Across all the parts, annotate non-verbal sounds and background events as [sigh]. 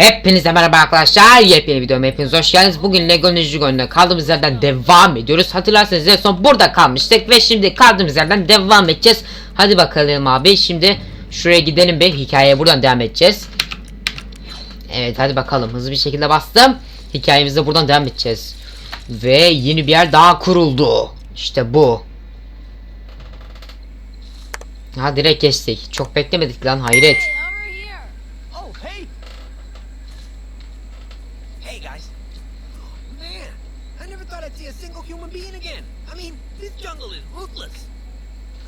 Hepinize merhaba arkadaşlar. Yepyeni videoma hepiniz hoş geldiniz. Bugün Lego Ninjago oyununa kaldığımız yerden devam ediyoruz. Hatırlarsanız en son burada kalmıştık ve şimdi kaldığımız yerden devam edeceğiz. Hadi bakalım abi. Şimdi şuraya gidelim bir hikayeye buradan devam edeceğiz. Evet hadi bakalım. Hızlı bir şekilde bastım. Hikayemize buradan devam edeceğiz. Ve yeni bir yer daha kuruldu. İşte bu. Ha direkt geçtik. Çok beklemedik lan hayret. Again. I mean, this jungle is ruthless.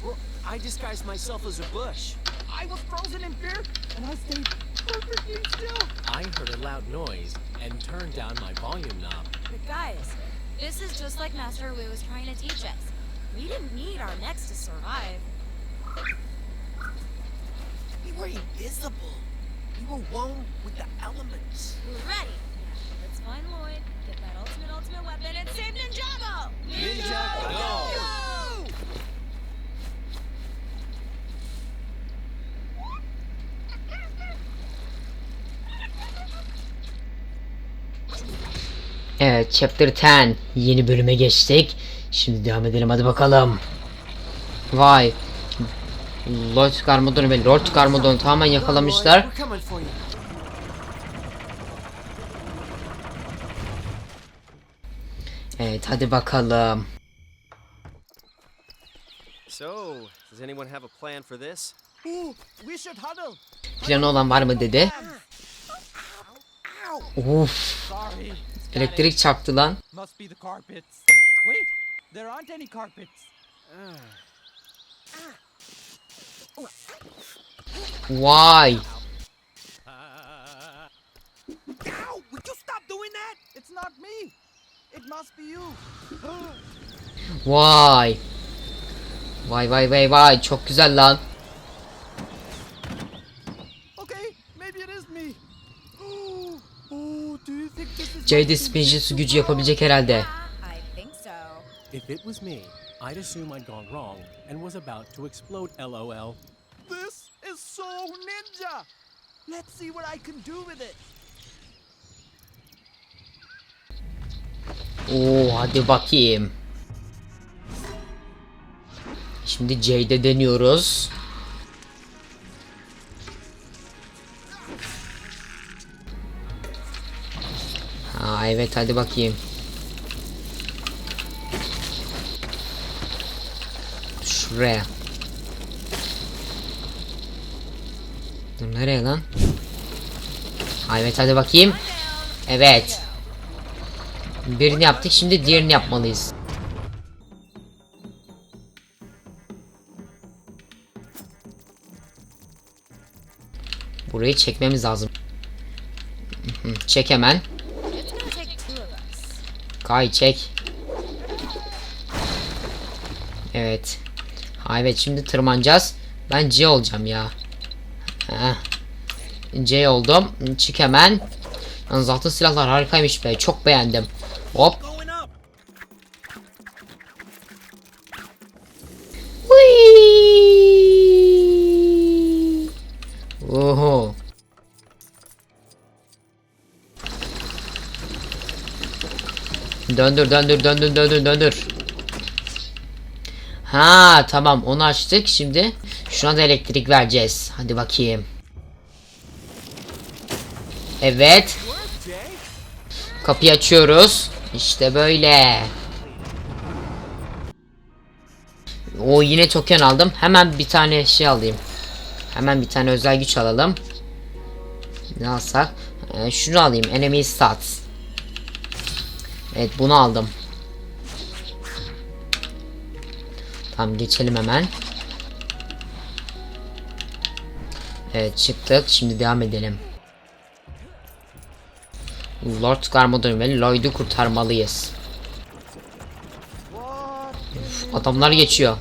Well, I disguised myself as a bush. I was frozen in fear, and I stayed perfectly still. I heard a loud noise and turned down my volume knob. But guys, this is just like Master Wu was trying to teach us. We didn't need our necks to survive. We were invisible. We were one with the elements. We're ready. Let's find Lloyd, Evet chapter 10 yeni bölüme geçtik. Şimdi devam edelim hadi bakalım. Vay. Lord Garmadon'u ve Lord Garmadon'u tamamen yakalamışlar. We're coming for you. Evet hadi bakalım. So, does anyone have a plan for this? Ooh, we should huddle. Planı olan var mı dedi. Uf. Sorry. Elektrik çarptı lan. Must be the carpets. Wait, there aren't any carpets. Vay. Ow! Would you stop doing that? It's not me. It must be you. Vay. Vay vay vay vay çok güzel lan. Okay, maybe it is me. JD Spinjitsu gücü yapabilecek herhalde. Yeah, I think so. If it was me, I'd assume I'd gone wrong and was about to explode LOL. This is so ninja. Let's see what I can do with it. Oo hadi bakayım. Şimdi C'de deniyoruz. Ha evet hadi bakayım. Şuraya. Nereye lan? Evet hadi bakayım. Evet. Birini yaptık şimdi diğerini yapmalıyız. Burayı çekmemiz lazım. Çek hemen. Kay çek. Evet. Ha evet şimdi tırmanacağız. Ben C olacağım ya. Heh. C oldum. Çık hemen. Yalnız altın silahlar harikaymış be. Çok beğendim. Hop. Oho. Döndür döndür döndür döndür döndür. Ha tamam onu açtık şimdi. Şuna da elektrik vereceğiz. Hadi bakayım. Evet. Kapıyı açıyoruz. İşte böyle. O yine token aldım. Hemen bir tane şey alayım. Hemen bir tane özel güç alalım. Ne alsak? Ee, şunu alayım. Enemy stats. Evet bunu aldım. Tamam geçelim hemen. Evet çıktık. Şimdi devam edelim. Lord Garmadon ve Lloyd'u kurtarmalıyız. Uf, adamlar geçiyor.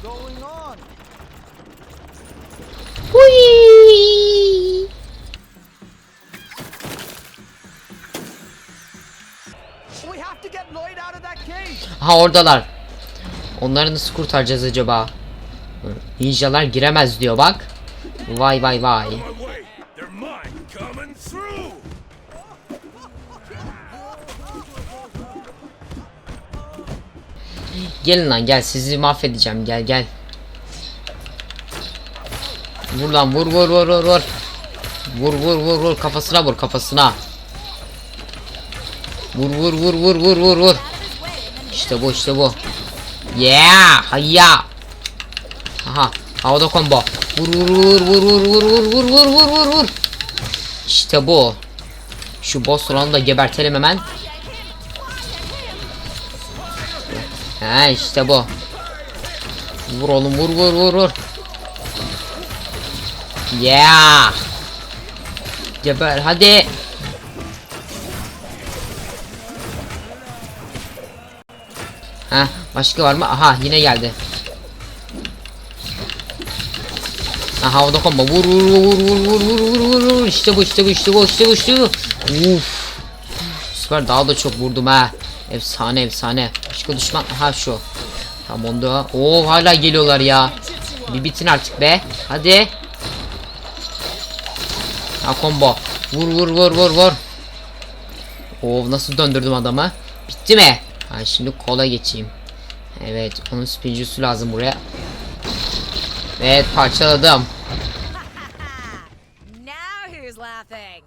cage. Ha oradalar. Onları nasıl kurtaracağız acaba? Ninjalar giremez diyor bak. Vay vay vay. Gelin lan gel sizi mahvedeceğim gel gel. Vur lan vur vur vur vur vur. Vur vur vur vur kafasına vur kafasına. Vur vur vur vur vur vur vur. İşte bu işte bu. Yeah hayya. Aha havada combo. Vur vur vur vur vur vur vur vur vur vur vur vur. İşte bu. Şu boss olanı da gebertelim hemen. He işte bu. Vur oğlum vur vur vur vur. Yeah. Geber hadi. Ha başka var mı? Aha yine geldi. Aha havada combo vur vur vur vur vur vur vur vur vur işte bu işte bu işte bu işte bu işte bu. Uf. Bu sefer daha da çok vurdum ha. Efsane efsane. Başka düşman ha şu. Tamam onda. Oo hala geliyorlar ya. Bir bitin artık be. Hadi. Ha combo. Vur vur vur vur vur. Oo nasıl döndürdüm adamı. Bitti mi? Ha şimdi kola geçeyim. Evet onun spincusu lazım buraya. Evet parçaladım. Now who's laughing?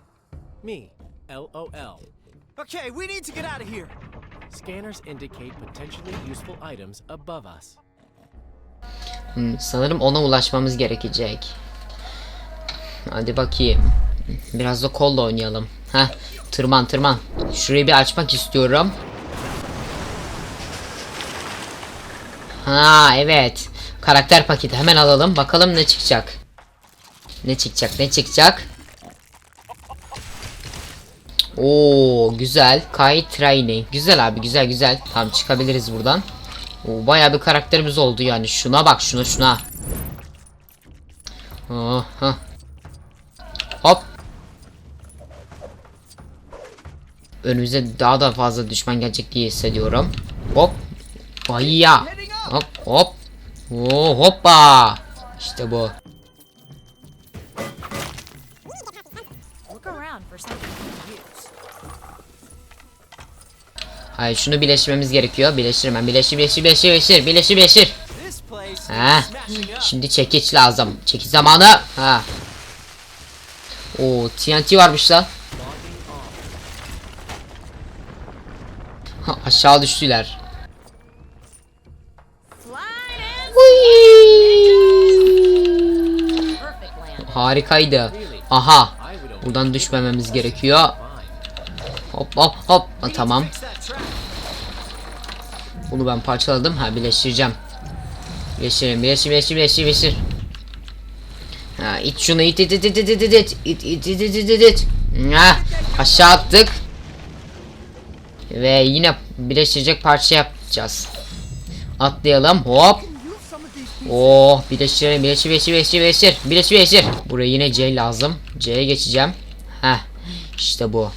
Me, LOL. Okay, we need to get out of here. Scanners indicate potentially useful items above us. Hmm, sanırım ona ulaşmamız gerekecek. Hadi bakayım. Biraz da kolla oynayalım. Heh, tırman tırman. Şurayı bir açmak istiyorum. Ha evet. Karakter paketi hemen alalım. Bakalım ne çıkacak. Ne çıkacak ne çıkacak. Oo güzel. Kai Training. Güzel abi güzel güzel. Tamam çıkabiliriz buradan. Oo, bayağı bir karakterimiz oldu yani. Şuna bak şuna şuna. Aha. Hop. Önümüze daha da fazla düşman gelecek diye hissediyorum. Hop. Ayya. Hop hop. Oo, hoppa. İşte bu. Around for something can use. Hayır şunu birleştirmemiz gerekiyor. Birleştir hemen. Birleştir birleştir birleştir birleştir. Birleştir birleştir. Ha. Şimdi çekiç lazım. Çekiç zamanı. Ha. Oo TNT varmış lan. Ha, aşağı düştüler. Harikaydı. Aha. Buradan düşmememiz gerekiyor. Hop hop hop. Tamam. Bunu ben parçaladım. Ha birleştireceğim. Birleştirelim. Birleştir birleştir birleştir birleştir. Ha it şunu it it it it it it it it it it it it it it it aşağı attık. Ve yine birleştirecek parça yapacağız. Atlayalım. Hop. Oh birleştirelim. Birleştir birleştir birleştir birleştir. Birleştir birleştir. Buraya yine C lazım. C'ye geçeceğim. Heh. İşte bu.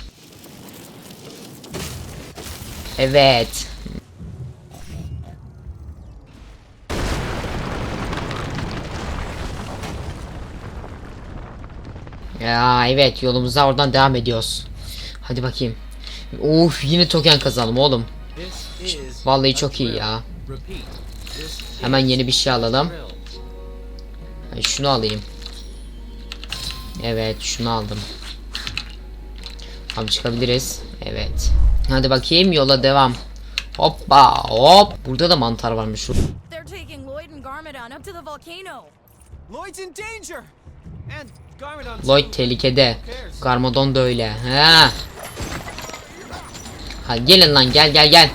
Evet. Ya evet yolumuza oradan devam ediyoruz. Hadi bakayım. Uf yine token kazanalım oğlum. Vallahi çok iyi ya. Hemen yeni bir şey alalım. Şunu alayım. Evet şunu aldım. Tamam çıkabiliriz. Evet. Hadi bakayım yola devam. Hoppa hop. Burada da mantar varmış. Lloyd tehlikede. Garmadon da öyle. Ha. Ha gelin lan gel gel gel.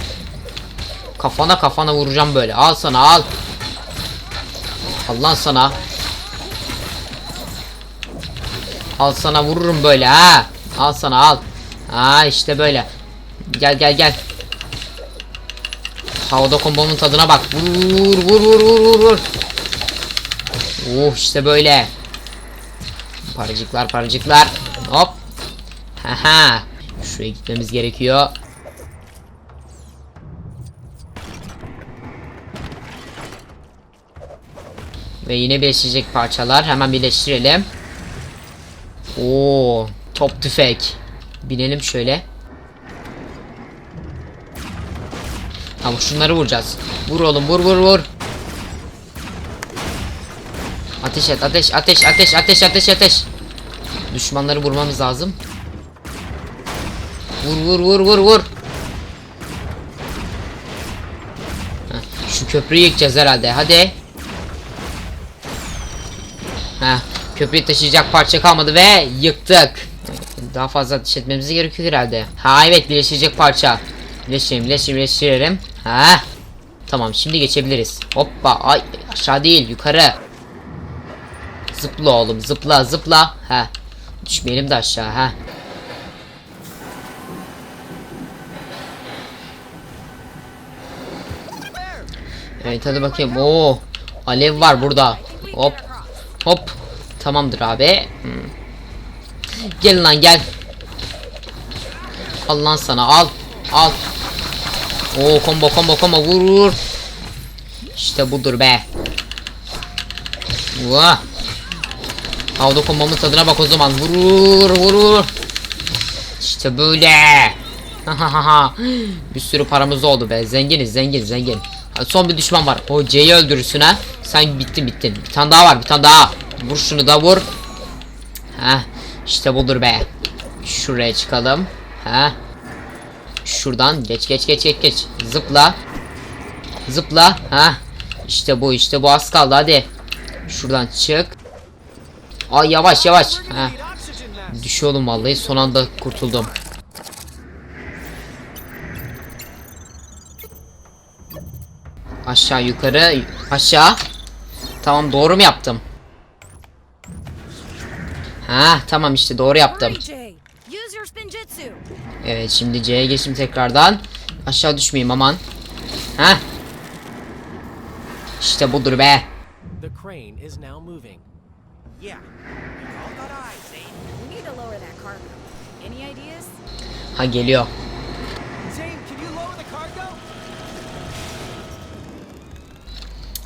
Kafana kafana vuracağım böyle. Al sana al. Al lan sana. Al sana vururum böyle ha. Al sana al. Ha işte böyle. Gel gel gel. Havada kombomun tadına bak. Vur vur vur vur vur vur. Oh işte böyle. Paracıklar paracıklar. Hop. Haha. Şuraya gitmemiz gerekiyor. Ve yine birleşecek parçalar. Hemen birleştirelim. Oo, top tüfek. Binelim şöyle. Ama şunları vuracağız. Vur oğlum vur vur vur. Ateş et ateş ateş ateş ateş ateş ateş. Düşmanları vurmamız lazım. Vur vur vur vur vur. Heh, şu köprüyü yıkacağız herhalde. Hadi. Köprüyü taşıyacak parça kalmadı ve yıktık. Daha fazla ateş etmemiz gerekiyor herhalde. Ha evet birleşecek parça. Birleştirelim birleştirelim birleştirelim. Ha. Tamam şimdi geçebiliriz. Hoppa ay aşağı değil yukarı. Zıpla oğlum zıpla zıpla. Ha. Düşmeyelim de aşağı ha. Evet hadi bakayım. Oo. Alev var burada. Hop. Hop. Tamamdır abi. Hmm. Gel lan gel. Al lan sana al. Al. Oo combo combo combo vur vur. İşte budur be. Vah. Havda kombomun tadına bak o zaman. Vurur vurur. İşte böyle. bir sürü paramız oldu be. Zenginiz zengin zengin. Son bir düşman var. O C'yi öldürürsün ha. Sen bittin bittin. Bir tane daha var bir tane daha. Vur şunu da vur. Ha, işte budur be. Şuraya çıkalım. Ha. Şuradan geç geç geç geç geç. Zıpla. Zıpla. Ha. İşte bu işte bu az kaldı hadi. Şuradan çık. Ay yavaş yavaş. Ha. Düşüyorum vallahi son anda kurtuldum. Aşağı yukarı aşağı. Tamam doğru mu yaptım? Ha tamam işte doğru yaptım. Evet şimdi C'ye geçtim tekrardan. Aşağı düşmeyeyim aman. Ha. İşte budur be. The crane is now moving. Yeah. Ha geliyor.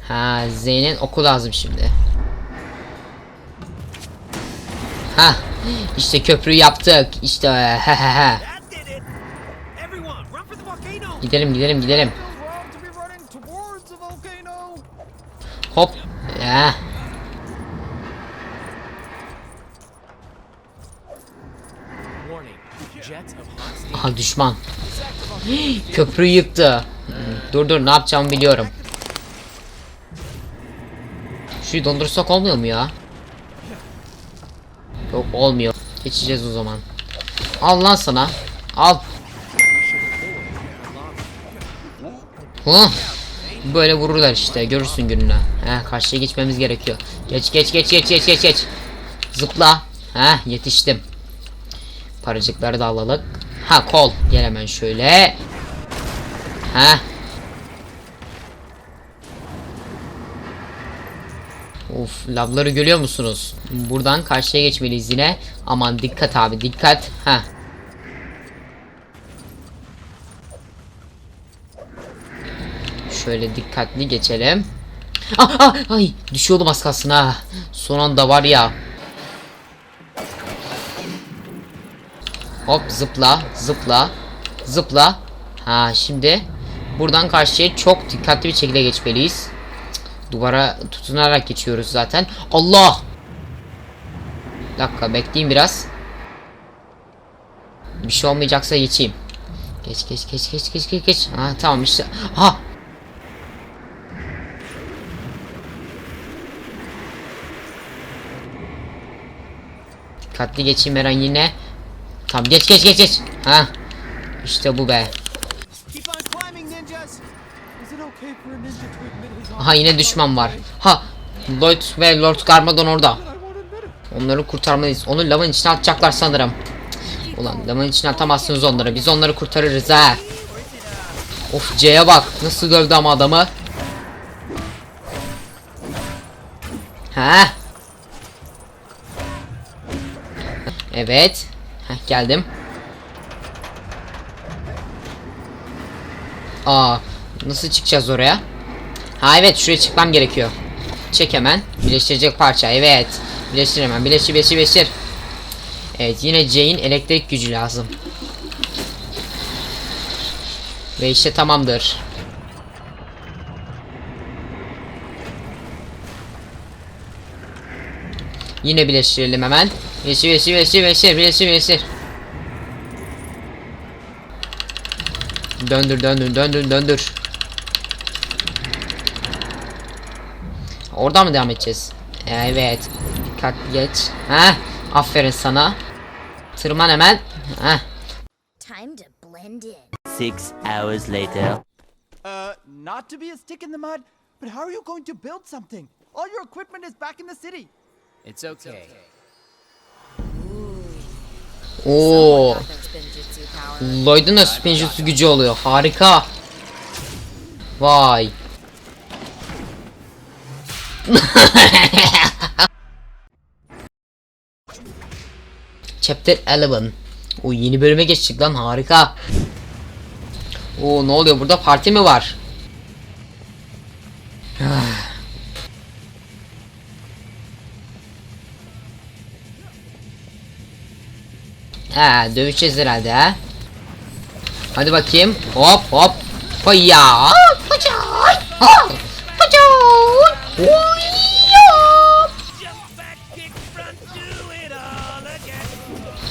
Ha Zeyn'in oku lazım şimdi. İşte köprüyü yaptık. İşte he. Gidelim gidelim gidelim. Hop. Ya. Aha düşman. [gasps] Köprüyü yıktı. Hmm, Dur dur ne yapacağımı biliyorum. Şuyu dondursak olmuyor mu ya? Yok olmuyor. Geçeceğiz o zaman. Al lan sana. Al. Böyle vururlar işte. Görürsün gününü. He karşıya geçmemiz gerekiyor. Geç geç geç geç geç geç geç. Zıpla. He yetiştim. Paracıkları da alalım. Ha kol. Gel hemen şöyle. Ha. Of lavları görüyor musunuz? Buradan karşıya geçmeliyiz yine. Aman dikkat abi dikkat. Ha. Şöyle dikkatli geçelim. Ah, ah, ay düşüyordum az kalsın ha. Son anda var ya. Hop zıpla zıpla zıpla. Ha şimdi buradan karşıya çok dikkatli bir şekilde geçmeliyiz. Duvara tutunarak geçiyoruz zaten. Allah! Bir dakika bekleyin biraz. Bir şey olmayacaksa geçeyim. Geç geç geç geç geç geç geç. Ha tamam işte. Ha! Dikkatli geçeyim Eren yine. Tamam geç geç geç geç. Ha. İşte bu be. Keep on climbing, ninjas. Is it okay for a ninja to admit his Aha yine düşman var. Ha. Lloyd ve Lord Garmadon orada. Onları kurtarmalıyız. Onu lavın içine atacaklar sanırım. Ulan lavın içine atamazsınız onları. Biz onları kurtarırız ha. Of C'ye bak. Nasıl dövdü ama adamı. Ha. Evet. Heh, geldim. Aa, Nasıl çıkacağız oraya? Ha evet şuraya çıkmam gerekiyor. Çek hemen. Birleştirecek parça. Evet. Birleştir hemen. Birleştir, birleştir, birleştir. Evet yine C'in elektrik gücü lazım. Ve işte tamamdır. Yine birleştirelim hemen. Birleştir, birleştir, birleştir, birleştir, birleştir, birleştir. Döndür, döndür, döndür, döndür. Oradan mı devam edeceğiz? Evet. Dikkat geç. Heh. Aferin sana. Tırman hemen. Heh. Time to blend in. Six hours later. Uh, not to be a stick in the mud, but how are you going to build something? All your equipment is back in the city. It's okay. Oo. Lloyd'un da spinjutsu gücü oluyor. Harika. Vay. [laughs] Chapter 11. O yeni bölüme geçtik lan harika. Oo ne oluyor burada parti mi var? [sighs] Ha dövüşeceğiz herhalde ha. Hadi bakayım. Hop hop. Hoya. Hoca. Hoca.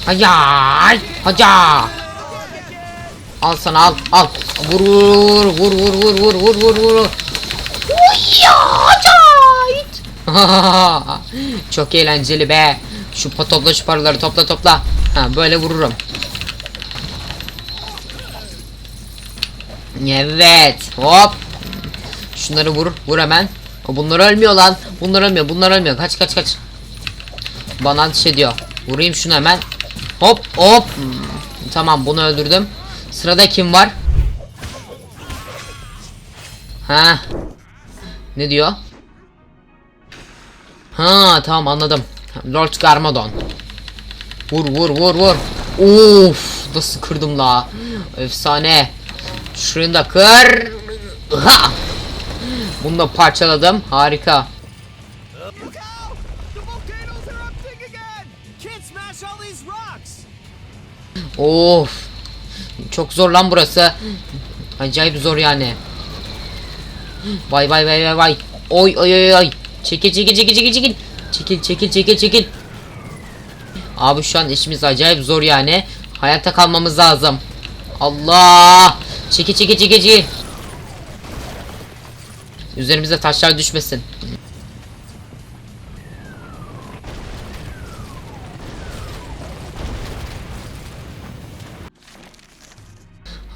Hayay. Hoca. Al sana al al. Vur vur vur vur vur vur vur vur vur. [laughs] Çok eğlenceli be. Şu topla şu paraları topla topla. Ha böyle vururum. Evet. Hop. Şunları vur. Vur hemen. Bunlar ölmüyor lan. Bunlar ölmüyor. Bunlar ölmüyor. Kaç kaç kaç. Bana ateş ediyor. Vurayım şunu hemen. Hop hop. Hmm, Tamam bunu öldürdüm. Sırada kim var? Ha. Ne diyor? Ha tamam anladım. Lord Garmadon. Vur vur vur vur. Of nasıl kırdım la. Efsane. Şunu da kır. Ha! Bunu da parçaladım. Harika. Of. Çok zor lan burası. Acayip zor yani. Vay vay vay vay vay. Oy oy oy oy. Çekil çekil çekil çekil çekil. Çekil çekil çekil çekil. Abi şu an işimiz acayip zor yani. Hayatta kalmamız lazım. Allah. Çekil çekil çekil çekil. Üzerimize taşlar düşmesin.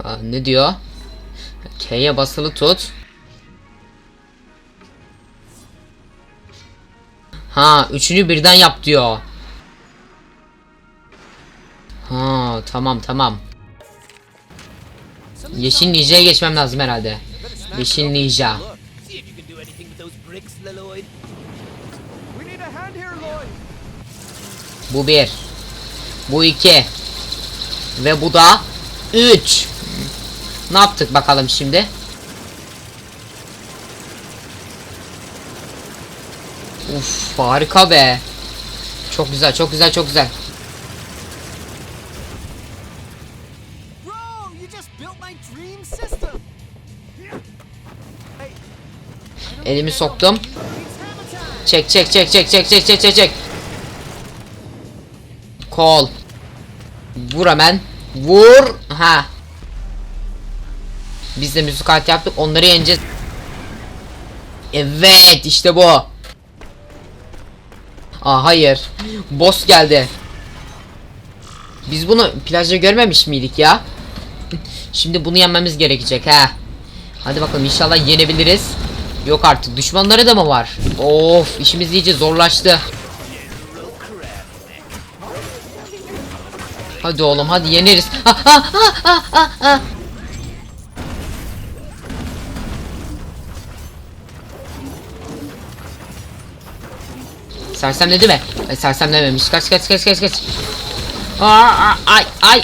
Ha, ne diyor? K'ye basılı tut. Ha, üçünü birden yap diyor. Ha, tamam tamam. Yeşil ninja'ya geçmem lazım herhalde. Yeşil ninja. Leloid. We need a hand here, Lloyd! Bu bir. Bu iki. Ve bu da üç. Ne yaptık bakalım şimdi? Uf harika be. Çok güzel çok güzel çok güzel. Elimi soktum. Çek çek çek çek çek çek çek çek çek. Kol. Vur hemen. Vur. Ha. Biz de müzikalt yaptık. Onları yeneceğiz. Evet işte bu. Aa hayır. Boss geldi. Biz bunu plajda görmemiş miydik ya? Şimdi bunu yenmemiz gerekecek ha. Hadi bakalım inşallah yenebiliriz. Yok artık düşmanları da mı var? Of işimiz iyice zorlaştı. Hadi oğlum hadi yeneriz. Ha, ha, ha, ha, ha, mi? Ay, sersemlememiş. Kaç kaç kaç kaç kaç. Aa, ay ay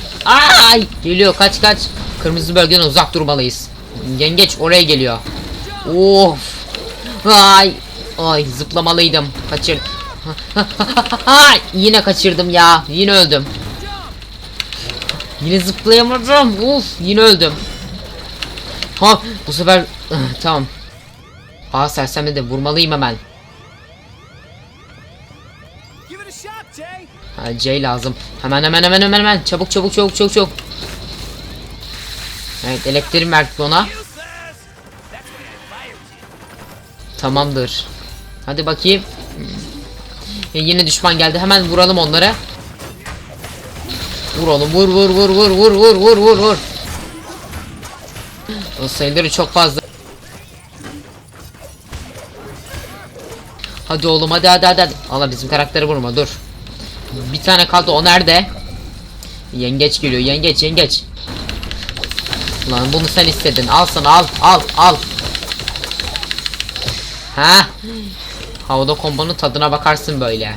ay geliyor kaç kaç. Kırmızı bölgeden uzak durmalıyız. Yengeç oraya geliyor. Of. Ay. Ay zıplamalıydım. Kaçır. Ay yine kaçırdım ya. Yine öldüm. Yine zıplayamadım. Uf yine öldüm. Ha bu sefer [clears throat] tamam. Aa sersemle de vurmalıyım hemen. Ha, C lazım. Hemen hemen hemen hemen hemen. Çabuk çabuk çabuk çabuk çabuk. Evet elektrik verdik ona. Tamamdır. Hadi bakayım. E, yine düşman geldi. Hemen vuralım onları. Vur oğlum vur vur vur vur vur vur vur vur vur. O sayıları çok fazla. Hadi oğlum hadi hadi. hadi. Allah bizim karakteri vurma dur. Bir tane kaldı o nerede? Yengeç geliyor yengeç yengeç. Lan bunu sen istedin. Al sana al al al. Ha? Havada kombonun tadına bakarsın böyle.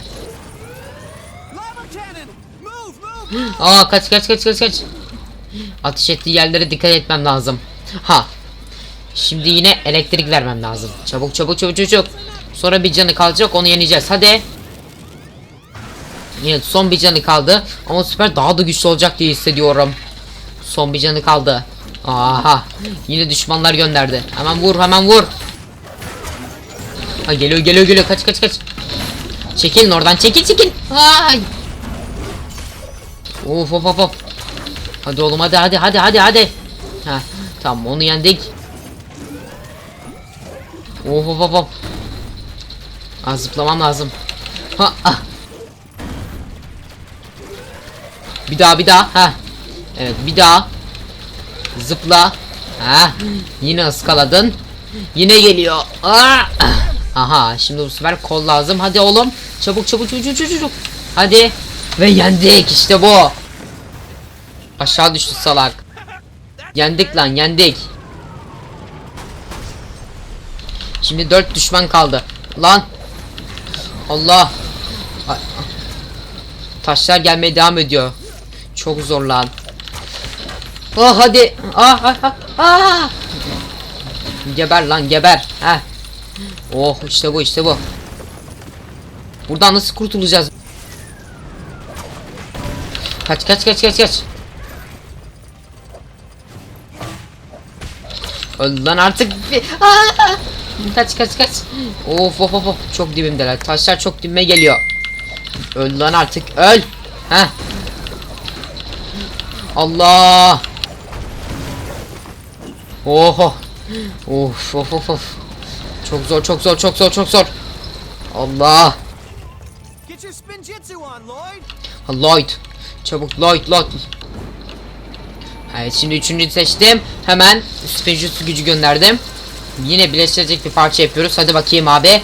[gasps] Aa kaç kaç kaç kaç kaç. Ateş ettiği yerlere dikkat etmem lazım. Ha. Şimdi yine elektrik vermem lazım. Çabuk çabuk çabuk. çabuk. Sonra bir canı kalacak onu yeneceğiz. Hadi. Evet son bir canı kaldı. Ama süper daha da güçlü olacak diye hissediyorum. Son bir canı kaldı. Aha. Yine düşmanlar gönderdi. Hemen vur hemen vur. Ha, geliyor geliyor geliyor kaç kaç kaç. Çekilin oradan çekil çekil. Ay. Of of of of. Hadi oğlum hadi hadi hadi hadi hadi. Ha tamam onu yendik. Of of of of. Ah, zıplamam lazım. Ha ah. Bir daha bir daha. Ha. Evet bir daha. Zıpla. Ha. Yine ıskaladın. Yine geliyor. Ah. Aha şimdi bu sefer kol lazım. Hadi oğlum. Çabuk çabuk çabuk çabuk. Hadi. Ve yendik işte bu. Aşağı düştü salak. Yendik lan yendik. Şimdi dört düşman kaldı. Lan. Allah. Ay- Taşlar gelmeye devam ediyor. Çok zor lan. Ah hadi. Ah ah ah. ah. Geber lan geber. Heh. Oh işte bu işte bu. Buradan nasıl kurtulacağız? Kaç kaç kaç kaç kaç. Öl lan artık. Kaç kaç kaç. Of of of of çok dibimdeler. Taşlar çok dibime geliyor. Öl lan artık öl. Heh. Allah. Oho. Of of of of. Çok zor çok zor çok zor çok zor. Allah. Ha, Lloyd. Çabuk Lloyd Lloyd. Evet şimdi üçüncüyü seçtim. Hemen Spinjutsu gücü gönderdim. Yine birleştirecek bir parça yapıyoruz. Hadi bakayım abi.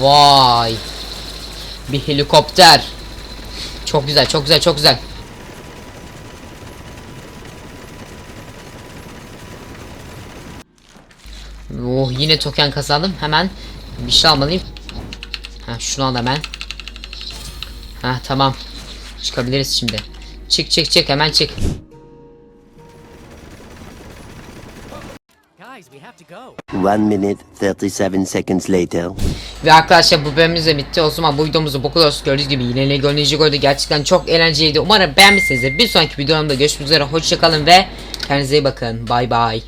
Vay. Bir helikopter. Çok güzel, çok güzel, çok güzel. Oh yine token kazandım. Hemen bir şey almalıyım. Ha şunu al hemen. Ha tamam. Çıkabiliriz şimdi. Çık çık çık hemen çık. One minute, 37 seconds later. Ve arkadaşlar bu bölümümüz de bitti. O zaman bu videomuzu bu kadar gördüğünüz gibi yine Ninja Go'da gerçekten çok eğlenceliydi. Umarım beğenmişsinizdir. Bir sonraki videomda görüşmek üzere. Hoşçakalın ve kendinize iyi bakın. Bay bay.